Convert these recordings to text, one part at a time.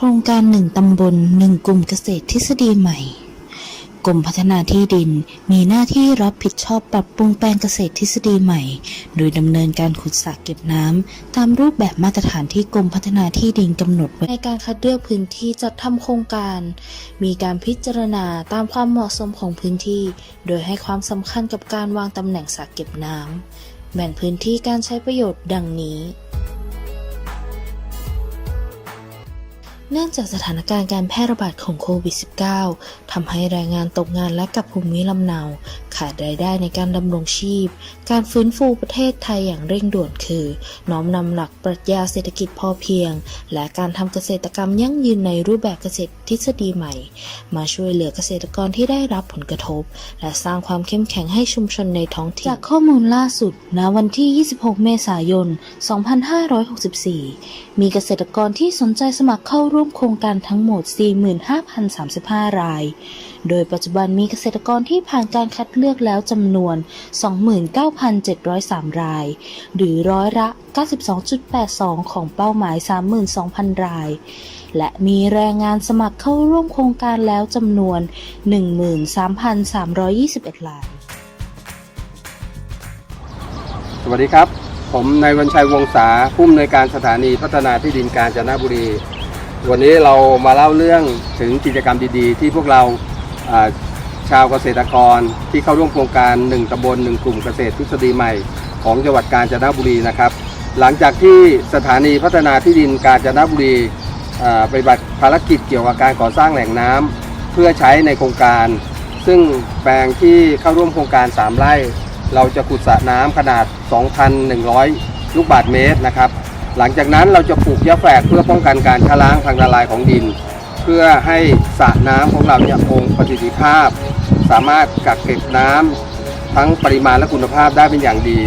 โครงการหนึ่งตำบลหนึ่งกลุ่มเกษตรทฤษฎีใหม่ กรมพัฒนาที่ดินมีหน้าที่รับผิดชอบปรับปรุงแปลงเกษตรทฤษฎีใหม่ โดยดำเนินการขุดสระเก็บน้ำตามรูปแบบมาตรฐานที่กรมพัฒนาที่ดินกำหนดไว้ในการคัดเลือกพื้นที่จัดทำโครงการ มีการพิจารณาตามความเหมาะสมของพื้นที่ โดยให้ความสำคัญกับการวางตำแหน่งสระเก็บน้ำแบ่งพื้นที่การใช้ประโยชน์ดังนี้ เนื่องจากสถานการณ์การแพร่ระบาดของโควิด -19 ทำให้แรงงานตกงานและกับภูมิลำเนา ขาดรายได้ในการดำรงชีพ การฟื้นฟูประเทศไทยอย่างเร่งด่วนคือ น้อมนำหลักปรัชญาเศรษฐกิจพอเพียง และการทำเกษตรกรรมยั่งยืนในรูปแบบเกษตรทฤษฎีใหม่ มาช่วยเหลือเกษตรกรที่ได้รับผลกระทบ และสร้างความเข้มแข็งให้ชุมชนในท้องถิ่นจากข้อมูลล่าสุดณวันที่ 26 เมษายน 2564 มีเกษตรกรที่สนใจสมัครเข้าร่วมโครงการทั้งหมด 45,035 ราย โดยปัจจุบันมีเกษตรกรที่ผ่านการคัดเลือกแล้วจำนวน 29,703 ราย หรือร้อยละ 92.82 ของเป้าหมาย 32,000 ราย และมีแรงงานสมัครเข้าร่วมโครงการแล้วจำนวน 13,321 ราย สวัสดีครับผมนายวันชัยวงศาผู้อำนวยการสถานีพัฒนาที่ดินกาญจนบุรี วันนี้เรามาเล่าเรื่องถึงกิจกรรมดีๆ ที่พวกเราอ่า ชาวเกษตรกรที่เข้าร่วมโครงการ 1ตำบล1กลุ่มเกษตรทฤษฎีใหม่ ของจังหวัดกาญจนบุรีนะครับ หลังจากที่สถานีพัฒนาที่ดินกาญจนบุรีปฏิบัติภารกิจเกี่ยวกับการก่อสร้างแหล่งน้ำเพื่อใช้ในโครงการ ซึ่งแปลงที่เข้าร่วมโครงการ 3 ไร่ เราจะขุดสระน้ำขนาด 2,100 ลูกบาศก์เมตรนะครับ หลังจากนั้นเราจะปลูกหญ้าแฝกเพื่อป้องกันการชะล้างทางละลายของดิน พื่อให้สระน้ำของเราเนี่ยคงประสิทธิภาพ สามารถกักเก็บน้ำทั้งปริมาณและคุณภาพได้เป็นอย่างดี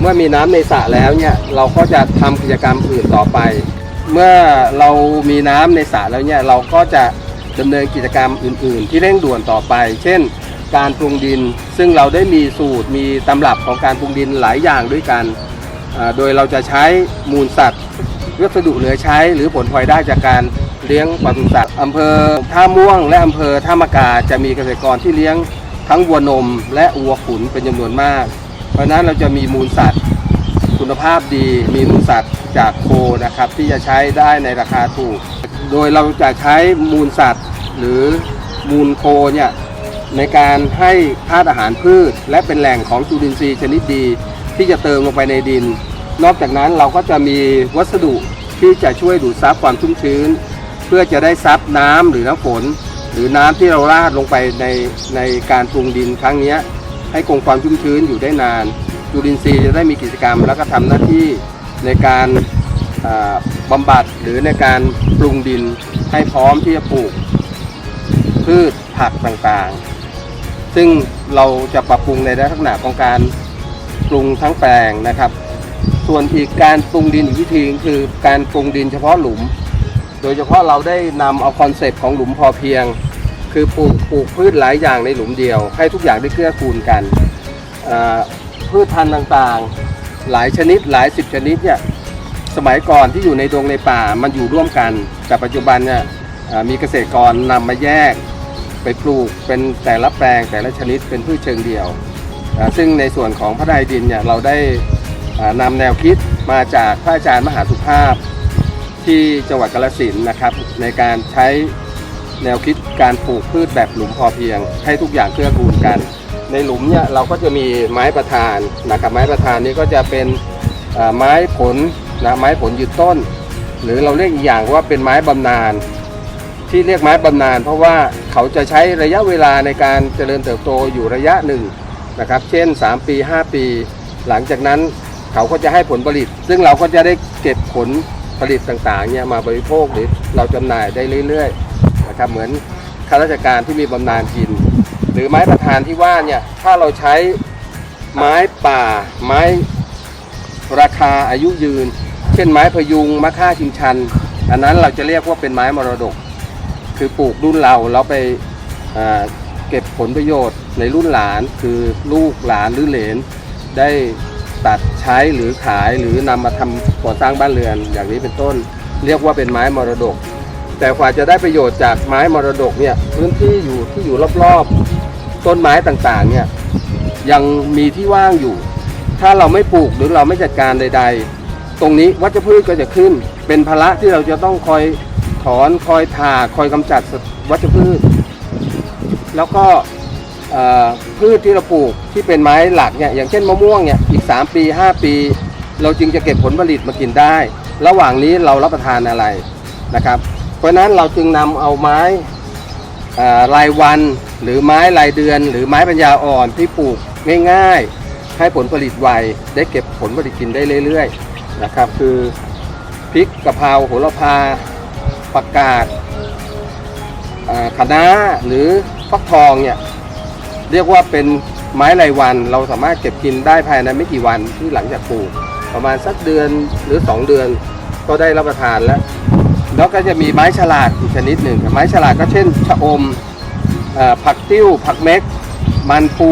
เมื่อมีน้ำในสระแล้วเนี่ยเราก็จะทำกิจกรรมอื่นต่อไป เมื่อเรามีน้ำในสระแล้วเนี่ยเราก็จะดำเนินกิจกรรมอื่น ๆ ที่เร่งด่วนต่อไป เช่น การปรุงดิน ซึ่งเราได้มีสูตรมีตำรับของการปรุงดินหลายอย่างด้วยกัน โดยเราจะใช้มูลสัตว์วัสดุเหลือใช้หรือผลพลอยได้จากการ เลี้ยงปศุสัตว์อำเภอท่าม่วง และอำเภอท่ามากาจะมีเกษตรกรที่เลี้ยงทั้งวัวนม และวัวขุนเป็นจำนวนมาก เพราะนั้นเราจะมีมูลสัตว์คุณภาพดีมีมูลสัตว์จากโคนะครับที่จะใช้ได้ในราคาถูก โดยเราจะใช้มูลสัตว์หรือมูลโคเนี่ยในการให้ธาตุอาหารพืช และเป็นแหล่งของจุลินทรีย์ชนิดดี ที่จะเติมลงไปในดิน นอกจากนั้นเราก็จะมีวัสดุที่จะช่วยดูดซับความชุ่มชื้น เพื่อจะได้ซับน้ำหรือน้ำฝน หรือน้ำที่เราราดลงไปในในการปรุงดินครั้งนี้ให้คงความชุ่มชื้นอยู่ได้นานจุลินทรีย์จะได้มีกิจกรรม แล้วก็ทำหน้าที่ในการอ่าบำบัดหรือในการปรุงดินให้พร้อมที่จะปลูก พืชผักต่างๆ ซึ่งเราจะปรับปรุงในลักษณะของการปรุงทั้งแปลงนะครับ ส่วนอีกการปรุงดินอีกวิธีคือการปรุงดินเฉพาะหลุม โดยเฉพาะเราได้นำเอาคอนเซปต์ของหลุมพอเพียง คือปลูกปลูกพืชหลายอย่างในหลุมเดียว ให้ทุกอย่างได้เกื้อกูลกันพืชพันธุ์ต่างๆ หลายชนิดหลายสิบชนิดเนี่ยสมัยก่อนที่อยู่ในดงในป่ามันอยู่ร่วมกัน แต่ปัจจุบันเนี่ยมีเกษตรกรนำมาแยกไปปลูกเป็นแต่ละแปลงแต่ละชนิดเป็นพืชเชิงเดี่ยว ซึ่งในส่วนของพระไดดินเนี่ยเราได้อ่านำแนวคิดมาจากพระอาจารย์มหาสุภาพ ที่จังหวัดกาฬสินธุ์นะครับ ในการใช้แนวคิดการปลูกพืชแบบหลุมพอเพียง ให้ทุกอย่างเกื้อกูลกัน ในหลุมเนี่ยเราก็จะมีไม้ประธานนะครับไม้ประธานนี้ก็จะเป็นไม้ผลนะไม้ผลยืนต้น หรือเราเรียกอีกอย่างว่าเป็นไม้บำนาญที่เรียกไม้บำนาญเพราะว่าเขาจะใช้ระยะเวลาในการเจริญเติบโตอยู่ระยะหนึ่งนะครับ เช่น 3 ปี 5 ปี หลังจากนั้นเขาก็จะให้ผลผลิต ซึ่งเราก็จะได้เก็บผล ผลิตต่างๆเนี่ยมาบริโภคหรือเราจำหน่ายได้เรื่อยๆนะครับเหมือนข้าราชการที่มีบำนาญกิน หรือไม้ประธานที่ว่าเนี่ยถ้าเราใช้ไม้ป่า ไม้ราคาอายุยืน เช่นไม้พยุงมะค่าชิงชัน อันนั้นเราจะเรียกว่าเป็นไม้มรดก คือปลูกรุ่นเราแล้วไปเก็บผลประโยชน์ในรุ่นหลาน คือลูกหลานหรือเหลนได้ ตัดใช้หรือขายหรือนำมาทำก่อสร้างบ้านเรือน อย่างนี้เป็นต้น เรียกว่าเป็นไม้มรดก แต่กว่าจะได้ประโยชน์จากไม้มรดกเนี่ยพื้นที่อยู่ที่อยู่รอบๆต้นไม้ต่างๆเนี่ยยังมีที่ว่างอยู่ ถ้าเราไม่ปลูกหรือเราไม่จัดการใด ๆ ตรงนี้วัชพืชก็จะขึ้น เป็นภาระที่เราจะต้องคอยถอนคอยถากคอยกำจัดวัชพืช แล้วก็ พืชที่เราปลูกที่เป็นไม้หลักเนี่ยอย่างเช่นมะม่วงเนี่ยอีก 3 ปี 5 ปี เราจึงจะเก็บผลผลิตมากินได้ ระหว่างนี้เรารับประทานอะไรนะครับ เพราะนั้นเราจึงนำเอาไม้รายวันหรือไม้รายเดือน หรือไม้ปัญญาอ่อนที่ปลูกง่ายๆ ให้ผลผลิตไวได้เก็บผลผลิตกินได้เรื่อยๆนะครับคือพริกกะเพราโหระพาผักกาดคะน้าหรือฟักทองเนี่ย เรียกว่าเป็นไม้รายวัน เราสามารถเก็บกินได้ภายในไม่กี่วันที่หลังจากปลูก ประมาณสักเดือนหรือ 2 เดือนก็ได้รับประทานแล้ว แล้วก็จะมีไม้ฉลาดอีกชนิดหนึ่งไม้ฉลาดก็เช่นชะอมอผักติ้ว ผักเม็ก มันปู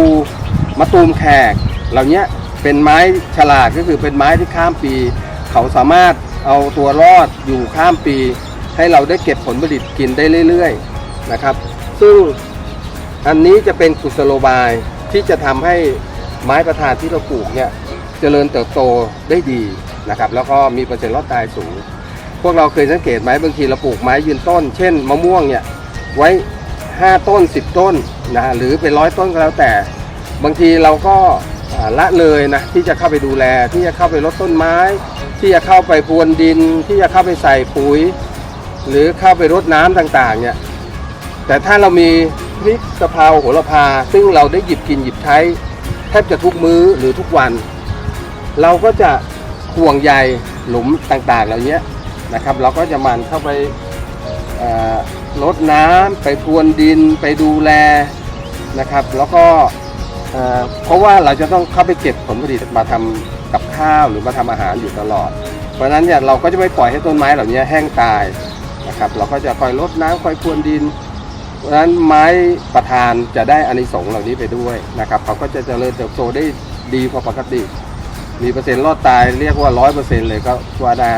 มะตูมแขก เหล่านี้เป็นไม้ฉลาดก็คือเป็นไม้ที่ข้ามปี เขาสามารถเอาตัวรอดอยู่ข้ามปี ให้เราได้เก็บผลผลิตกินได้เรื่อย ๆ นะครับ ซึ่ง อันนี้จะเป็นกุศโลบายที่จะทำให้ไม้ประทานที่เราปลูกเนี่ยเจริญเติบโตได้ดีนะครับ แล้วก็มีเปอร์เซ็นต์รอดตายสูง พวกเราเคยสังเกตไหมบางทีเราปลูกไม้ยืนต้น เช่นมะม่วงเนี่ยไว้ 5 ต้น 10 ต้นนะฮะหรือเป็นร้อยต้นก็แล้วแต่ บางทีเราก็ละเลยนะที่จะเข้าไปดูแล ที่จะเข้าไปรดต้นไม้ ที่จะเข้าไปพรวนดิน ที่จะเข้าไปใส่ปุ๋ย หรือเข้าไปรดน้ำต่างๆเนี่ยแต่ถ้าเรามี พริกกะเพราโหระพา ซึ่งเราได้หยิบกินหยิบใช้แทบจะทุกมื้อหรือทุกวัน เราก็จะห่วงใยหลุมต่างๆ เหล่านี้นะครับ เราก็จะมันเข้าไปเอ่อรดน้ำไปพรวนดินไปดูแลนะครับ แล้วก็เพราะว่าเราจะต้องเข้าไปเก็บผลผลิตมาทำกับข้าวหรือมาทำอาหารอยู่ตลอด เพราะฉะนั้นเนี่ยเราก็จะไม่ปล่อยให้ต้นไม้เหล่านี้แห้งตายนะครับ เราก็จะคอยรดน้ำคอยพรวนดิน เพราะฉะนั้นไม้ประทานจะได้อานิสงส์เหล่านี้ไปด้วยนะครับเขาก็จะเจริญเติบโตได้ดีกว่าปกติ มีเปอร์เซ็นต์รอดตายเรียกว่าร้อยเปอร์เซ็นต์เลยก็ว่าได้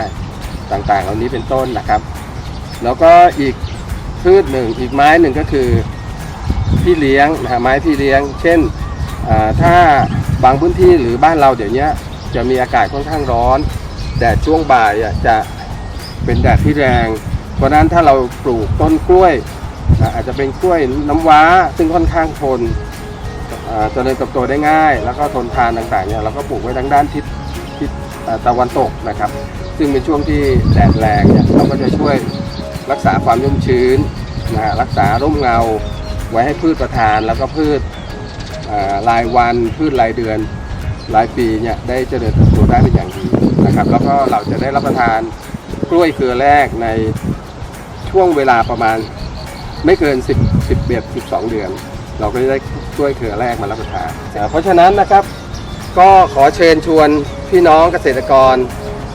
ต่างๆ เหล่านี้เป็นต้นนะครับ แล้วก็อีกพืชหนึ่งอีกไม้หนึ่งก็คือพี่เลี้ยงนะไม้พี่เลี้ยง เช่นถ้าบางพื้นที่หรือบ้านเราเดี๋ยวนี้จะมีอากาศค่อนข้างร้อนแดดช่วงบ่ายจะเป็นแดดที่แรง เพราะนั้นถ้าเราปลูกต้นกล้วย อาจจะเป็นกล้วยน้ำว้า ซึ่งค่อนข้างทนเจริญเติบโตได้ง่าย แล้วก็ทนทานต่างๆเนี่ยเราก็ปลูกไว้ทางด้านทิศทิศตะวันตกนะครับ ซึ่งเป็นช่วงที่แดดแรงเนี่ยเราก็จะช่วยรักษาความชุ่มชื้นนะฮะรักษาร่มเงาไว้ให้พืชประทาน แล้วก็พืชอ่ารายวันพืชรายเดือนรายปีเนี่ยได้เจริญเติบโตได้เป็นอย่างดีนะครับ แล้วก็เราจะได้รับประทานกล้วยเครือแรกในช่วงเวลาประมาณ ไม่เกิน 10 11 12 เดือน เราก็จะได้กล้วยเครือแรกมารับประทานอ่เพราะฉะนั้นนะครับก็ขอเชิญชวนพี่น้องเกษตรกร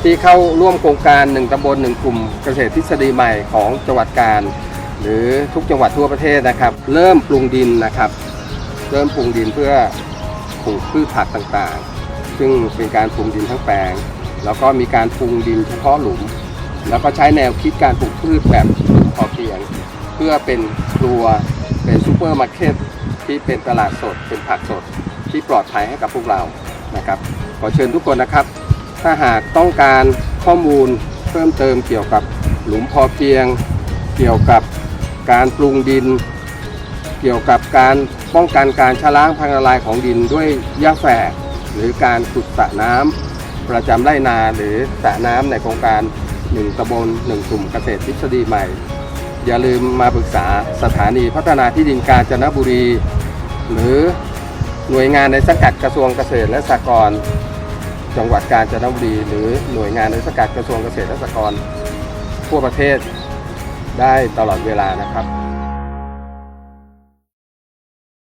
ที่เข้าร่วมโครงการหนึ่งตำบลหนึ่งกลุ่มเกษตรทฤษฎีใหม่ของจังหวัดกาญหรือทุกจังหวัดทั่วประเทศนะครับ เริ่มปรุงดินนะครับ เริ่มปรุงดินเพื่อปลูกพืชผักต่างๆ ซึ่งเป็นการปรุงดินทั้งแปลง แล้วก็มีการปรุงดินเฉพาะหลุม แล้วก็ใช้แนวคิดการปลูกพืชแบบพอเพียง เพื่อเป็นครัวเป็นซูเปอร์มาร์เก็ตที่เป็นตลาดสด เป็นผักสดที่ปลอดภัยให้กับพวกเรานะครับ ขอเชิญทุกคนนะครับ ถ้าหากต้องการข้อมูลเพิ่มเติมเกี่ยวกับหลุมพอเพียง เกี่ยวกับการปรุงดิน เกี่ยวกับการป้องกันการชะล้างพังละลายของดินด้วยหญ้าแฝกหรือการขุดสระน้ำประจำไร่นาหรือสระน้ำในโครงการหนึ่งตำบลหนึ่งกลุ่มเกษตรทฤษฎีใหม่ อย่าลืมมาปรึกษาสถานีพัฒนาที่ดินกาญจนบุรี หรือหน่วยงานในสังกัดกระทรวงเกษตรและสหกรณ์จังหวัดกาญจนบุรี หรือหน่วยงานในสังกัดกระทรวงเกษตรและสหกรณ์ทั่วประเทศได้ตลอดเวลานะครับ